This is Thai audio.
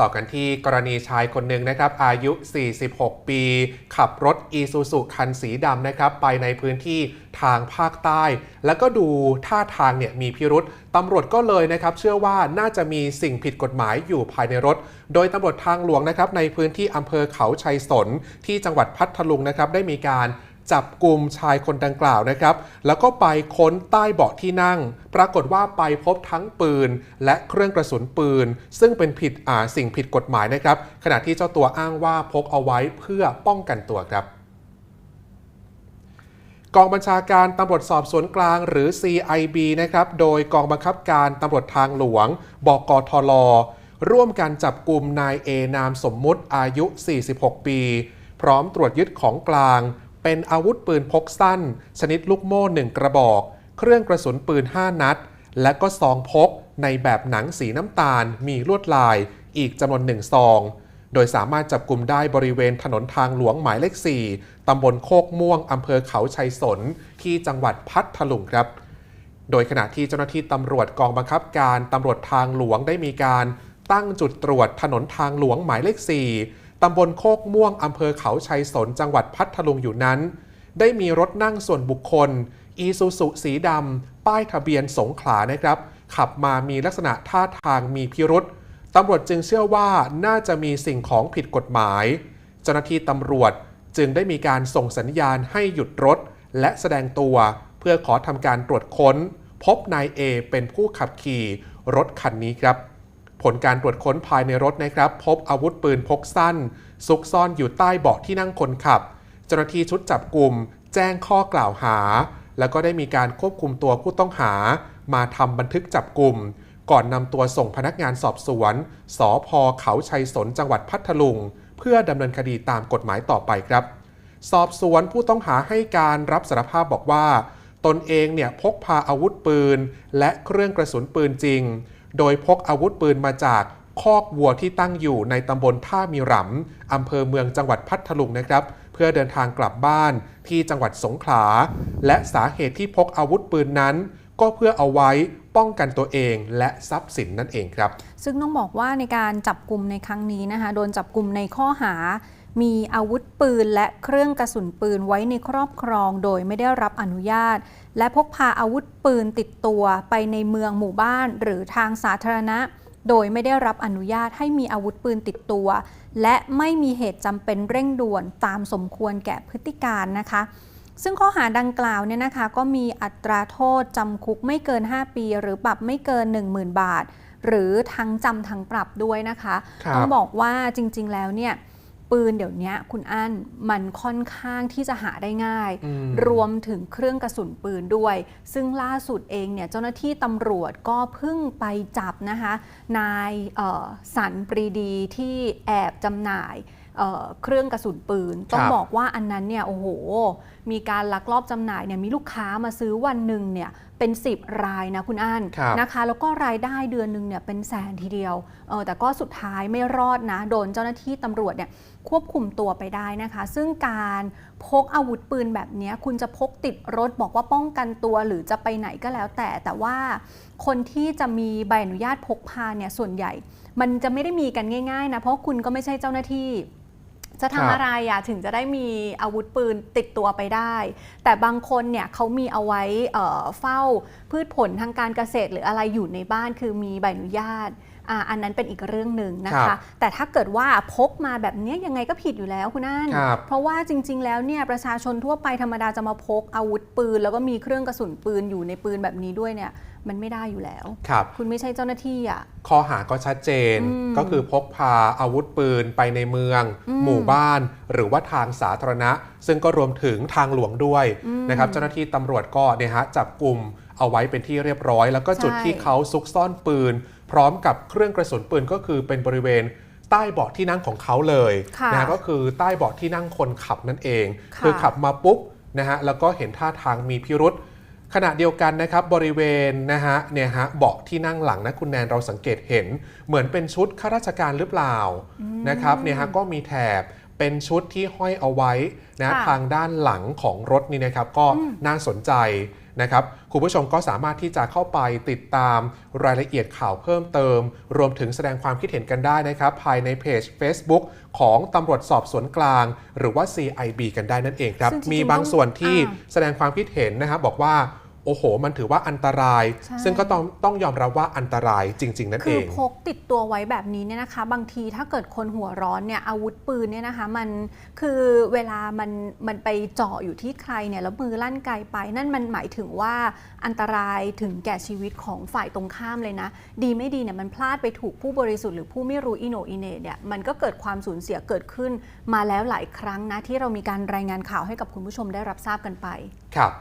ต่อกันที่กรณีชายคนหนึ่งนะครับ อายุ 46 ปี ขับรถอีซูซุคันสีดำนะครับ ไปในพื้นที่ทางภาคใต้ แล้วก็ดูท่าทางเนี่ยมีพิรุษตำรวจก็เลยนะครับ เชื่อว่าน่าจะมีสิ่งผิดกฎหมายอยู่ภายในรถ โดยตำรวจทางหลวงนะครับในพื้นที่อำเภอเขาชัยสนที่จังหวัดพัทลุงนะครับได้มีการ จับกลุ่มชายคนดังกล่าวนะครับ แล้วก็ไปค้นใต้เบาะที่นั่ง ปรากฏว่าไปพบทั้งปืน และเครื่องกระสุนปืน ซึ่งเป็นผิดอ่าสิ่งผิดกฎหมายนะครับ ขณะที่เจ้าตัวอ้างว่าพกเอาไว้เพื่อป้องกันตัวครับกองบัญชาการตำรวจสอบสวนกลางหรือ CIB นะครับ โดยกองบังคับการตำรวจทางหลวง บกทล ร่วมกันจับกลุ่มนายเอนามสมมุติอายุ 46 ปี พร้อมตรวจยึดของกลาง เป็นอาวุธปืนพกสั้น ชนิดลูกโม่หนึ่งกระบอก เครื่องกระสุนปืน 5 นัด และก็ซองพกในแบบหนังสีน้ำตาล มีลวดลาย อีกจำนวนหนึ่งซอง โดยสามารถจับกลุ่มได้บริเวณถนนทางหลวงหมายเลข 4 ตำบลโคกม่วง อำเภอเขาชัยสน ที่จังหวัดพัทลุงครับโดยขณะที่เจ้าหน้าที่ตำรวจกองบังคับการตำรวจทางหลวงได้มีการตั้งจุดตรวจถนนทางหลวงหมายเลข 4 ตำบลโคกม่วงอำเภอเขาชัยสนจังหวัดพัทลุงอยู่นั้น ได้มีรถนั่งส่วนบุคคล อีซูซุสีดำ ป้ายทะเบียนสงขลานะครับ ขับมามีลักษณะท่าทางมีพิรุษตำรวจจึงเชื่อว่าน่าจะมีสิ่งของผิดกฎหมาย เจ้าหน้าที่ตำรวจจึงได้มีการส่งสัญญาณให้หยุดรถ และแสดงตัวเพื่อขอทำการตรวจค้น พบนายเอเป็นผู้ขับขี่รถคันนี้ครับ ผลการตรวจค้นภายในรถนะครับ พบอาวุธปืนพกสั้น ซุกซ่อนอยู่ใต้เบาะที่นั่งคนขับ เจ้าหน้าที่ชุดจับกลุ่มแจ้งข้อกล่าวหา แล้วก็ได้มีการควบคุมตัวผู้ต้องหา มาทำบันทึกจับกลุ่ม ก่อนนำตัวส่งพนักงานสอบสวนสพเขาชัยสนจังหวัดพัทลุง เพื่อดำเนินคดีตามกฎหมายต่อไปครับ สอบสวนผู้ต้องหาให้การรับสารภาพบอกว่า ตนเองเนี่ยพกพาอาวุธปืน และเครื่องกระสุนปืนจริง โดยพกอาวุธปืนมาจากคอกวัวที่ตั้งอยู่ในตำบลท่ามีหรำอำเภอเมืองจังหวัดพัทลุงนะครับ เพื่อเดินทางกลับบ้านที่จังหวัดสงขลา และสาเหตุที่พกอาวุธปืนนั้น ก็เพื่อเอาไว้ป้องกันตัวเองและทรัพย์สินนั่นเองครับ ซึ่งต้องบอกว่าในการจับกลุ่มในครั้งนี้นะคะ โดนจับกลุ่มในข้อหา มีอาวุธปืนและเครื่องกระสุนปืนไว้ในครอบครองโดยไม่ได้รับอนุญาต และพกพาอาวุธปืนติดตัวไปในเมืองหมู่บ้านหรือทางสาธารณะ โดยไม่ได้รับอนุญาตให้มีอาวุธปืนติดตัว และไม่มีเหตุจำเป็นเร่งด่วนตามสมควรแก่พฤติการนะคะ ซึ่งข้อหาดังกล่าวเนี่ยนะคะ ก็มีอัตราโทษจำคุกไม่เกิน 5 ปี หรือปรับไม่เกิน 10,000 บาท หรือทั้งจำทั้งปรับด้วยนะคะครับต้องบอกว่าจริง ๆ แล้วเนี่ย ปืนเดี๋ยวนี้คุณอั้นมันค่อนข้างที่จะหาได้ง่ายอืมรวมถึงเครื่องกระสุนปืนด้วย ซึ่งล่าสุดเองเนี่ยเจ้าหน้าที่ตำรวจก็เพิ่งไปจับนะคะ นายเอ่อสันปรีดีที่แอบจำหน่ายเอ่อเครื่องกระสุนปืน ต้องครับบอกว่าอันนั้นเนี่ยโอ้โห มีการลักลอบจำหน่ายเนี่ยมีลูกค้ามาซื้อวันหนึ่งเนี่ยเป็น 10 รายนะคุณอั้นครับนะคะ แล้วก็รายได้เดือนหนึ่งเนี่ยเป็นแสนทีเดียวเออแต่ก็สุดท้ายไม่รอดนะ โดนเจ้าหน้าที่ตำรวจเนี่ยควบคุมตัวไปได้นะคะ ซึ่งการพกอาวุธปืนแบบเนี้ยคุณจะพกติดรถบอกว่าป้องกันตัวหรือจะไปไหนก็แล้วแต่ แต่ว่าคนที่จะมีใบอนุญาตพกพาเนี่ยส่วนใหญ่ มันจะไม่ได้มีกันง่ายๆนะเพราะคุณก็ไม่ใช่เจ้าหน้าที่ จะครัทำบอะไรอะถึงจะได้มีอาวุธปืนติดตัวไปได้ แต่บางคนเนี่ยเขามีเอาไว้เอ่อเฝ้าพืชผลทางการเกษตรหรืออะไรอยู่ในบ้านคือมีใบอนุญาตอ่าอันนั้นเป็นอีกเรื่องหนึ่งนะครัคะบแต่ถ้าเกิดว่าพกมาแบบเนี้ยยังไงก็ผิดอยู่แล้วคุณนั่นครับเพราะว่าจริง ๆ แล้วเนี่ยประชาชนทั่วไปธรรมดาจะมาพกอาวุธปืน แล้วก็มีเครื่องกระสุนปืนอยู่ในปืนแบบนี้ด้วยเนี่ย มันไม่ได้อยู่แล้ว ครับ คุณไม่ใช่เจ้าหน้าที่อะ ข้อหาก็ชัดเจน อืมก็คือพกพาอาวุธปืนไปในเมือง อืมหมู่บ้าน หรือว่าทางสาธารณะ ซึ่งก็รวมถึงทางหลวงด้วยอืมนะครับ เจ้าหน้าที่ตำรวจก็เนี่ยฮะจับกลุ่มเอาไว้เป็นที่เรียบร้อย แล้วก็จุดใช่ ที่เขาซุกซ่อนปืน พร้อมกับเครื่องกระสุนปืนก็คือเป็นบริเวณใต้เบาะที่นั่งของเขาเลยค่ะนะฮะก็คือใต้เบาะที่นั่งคนขับนั่นเองค่ะคือขับมาปุ๊บนะฮะแล้วก็เห็นท่าทางมีพิรุษ ขณะเดียวกันนะครับบริเวณนะฮะเนี่ยฮะเบาะที่นั่งหลังนะคุณแนนเราสังเกตเห็น เหมือนเป็นชุดข้าราชการหรือเปล่านะครับเนี่ยฮะก็มีแถบเป็นชุดที่ห้อยเอาไว้นะค่ะทางด้านหลังของรถนี่นะครับก็อืมน่าสนใจ นะครับคุณผู้ชมก็สามารถที่จะเข้าไปติดตามรายละเอียดข่าวเพิ่มเติม รวมถึงแสดงความคิดเห็นกันได้นะครับ ภายในเพจ Facebook ของตำรวจสอบสวนกลาง หรือว่า CIB กันได้นั่นเองครับซึ่งจริงๆมีบางส่วนที่ต้องอ่าแสดงความคิดเห็นนะครับบอกว่า โอ้โห มันถือว่าอันตรายใช่ซึ่งก็ต้องต้องยอมรับว่าอันตรายจริง ๆ นั่นคืเอองพกติดตัวไว้แบบนี้เนี่ยนะคะ บางทีถ้าเกิดคนหัวร้อนเนี่ยอาวุธปืนเนี่ยนะคะมันคือเวลามันมันไปเจาะอยู่ที่ใครเนี่ยแล้วมือลั่นไกลไป นั่นมันหมายถึงว่าอันตรายถึงแก่ชีวิตของฝ่ายตรงข้ามเลยนะ ดีไม่ดีเนี่ยมันพลาดไปถูกผู้บริสุทธิ์หรือผู้ไม่รู้อิโหนอิเหนเนี่ยมันก็เกิดความสูญเสียเกิดขึ้น มาแล้วหลายครั้งนะที่เรามีการรายงานข่าวให้กับคุณผู้ชมได้รับทราบกันไป ครับ